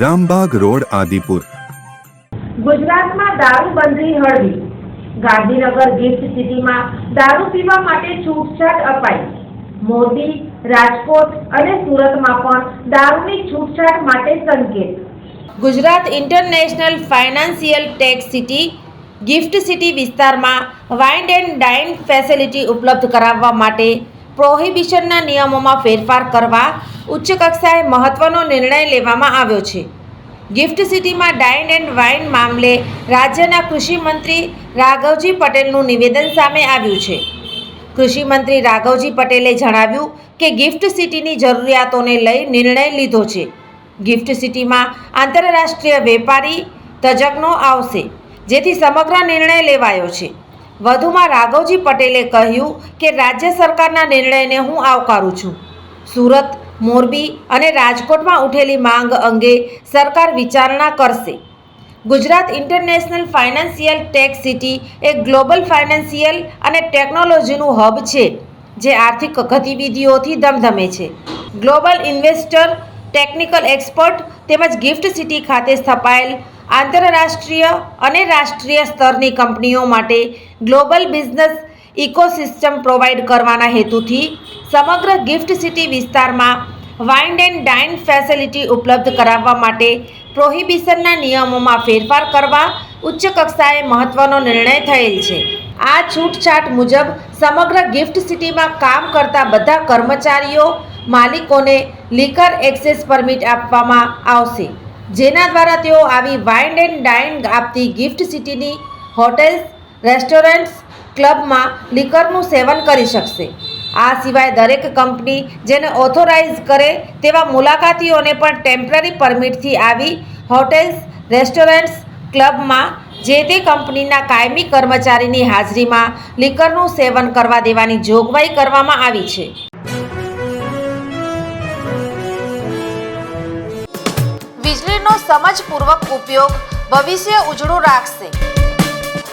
Rambagh road Adipur. ગુજરાતમાં દારૂબંધી હળવી. ગાંધીનગર ગિફ્ટ સિટીમાં દારૂ પીવા માટે છૂટછાટ અપાઈ. મોદી રાજકોટ અને સુરતમાં પણ દારૂની છૂટછાટ માટે સંકેત. Gujarat international financial tech city gift city વિસ્તારમાં વાઇન્ડ એન્ડ ડાઇન ફેસિલિટી ઉપલબ્ધ કરાવવા માટે પ્રોહિબિશનના નિયમોમાં ફેરફાર કરવા ઉચ્ચ કક્ષાએ મહત્વનો નિર્ણય લેવામાં આવ્યો છે. ગિફ્ટ સિટીમાં ડાઇન એન્ડ વાઇન મામલે રાજ્યના કૃષિમંત્રી રાઘવજી પટેલનું નિવેદન સામે આવ્યું છે. કૃષિમંત્રી રાઘવજી પટેલે જણાવ્યું કે ગિફ્ટ સિટીની જરૂરિયાતોને લઈ નિર્ણય લીધો છે. ગિફ્ટ સિટીમાં આંતરરાષ્ટ્રીય વેપારી તજજ્ઞો આવશે, જેથી સમગ્ર નિર્ણય લેવાયો છે. વધુમાં રાઘવજી પટેલે કહ્યું કે રાજ્ય સરકારના નિર્ણયને હું આવકારું છું. સુરત મોરબી અને રાજકોટમાં ઉઠેલી માંગ અંગે સરકાર વિચારણા કરશે. Gujarat international financial tech city એક ગ્લોબલ ફાઇનાન્સિયલ અને ટેકનોલોજીનું હબ છે, જે આર્થિક ગતિવિધિઓથી ધમધમે છે. ગ્લોબલ ઇન્વેસ્ટર, ટેકનિકલ એક્સપર્ટ તેમજ ગિફ્ટ સિટી ખાતે સ્થપાયેલ આંતરરાષ્ટ્રીય અને રાષ્ટ્રીય સ્તરની કંપનીઓ માટે ગ્લોબલ બિઝનેસ ઇકોસિસ્ટમ પ્રોવાઈડ કરવાના હેતુથી સમગ્ર ગિફ્ટ સિટી વિસ્તારમાં વાઇન્ડ એન્ડ ડાઇન ફેસિલિટી ઉપલબ્ધ કરાવવા માટે પ્રોહિબિશનના નિયમોમાં ફેરફાર કરવા ઉચ્ચ કક્ષાએ મહત્વનો નિર્ણય થયેલ છે. આ છૂટછાટ મુજબ સમગ્ર ગિફ્ટ સિટીમાં કામ કરતા બધા કર્મચારીઓ, માલિકોને લીકર એક્સેસ પરમિટ આપવામાં આવશે, જેના દ્વારા તેઓ આવી વાઇન્ડ એન્ડ ડાઇન આપતી ગિફ્ટ સિટીની હોટેલ્સ, રેસ્ટોરન્ટ્સ ક્લબમાં લિકરનું સેવન કરી શકશે. આ સિવાય દરેક કંપની જેને ઓથોરાઇઝ કરે તેવા મુલાકાતીઓને પણ ટેમ્પરરી પરમિટથી આવી હોટેલ્સ, રેસ્ટોરન્ટ્સ, ક્લબમાં જે તે કંપનીના કાયમી કર્મચારીની હાજરીમાં લિકરનું સેવન કરવા દેવાની જોગવાઈ કરવામાં આવી છે. વીજળીનો સમજપૂર્વક ઉપયોગ ભવિષ્ય ઉજળું રાખશે.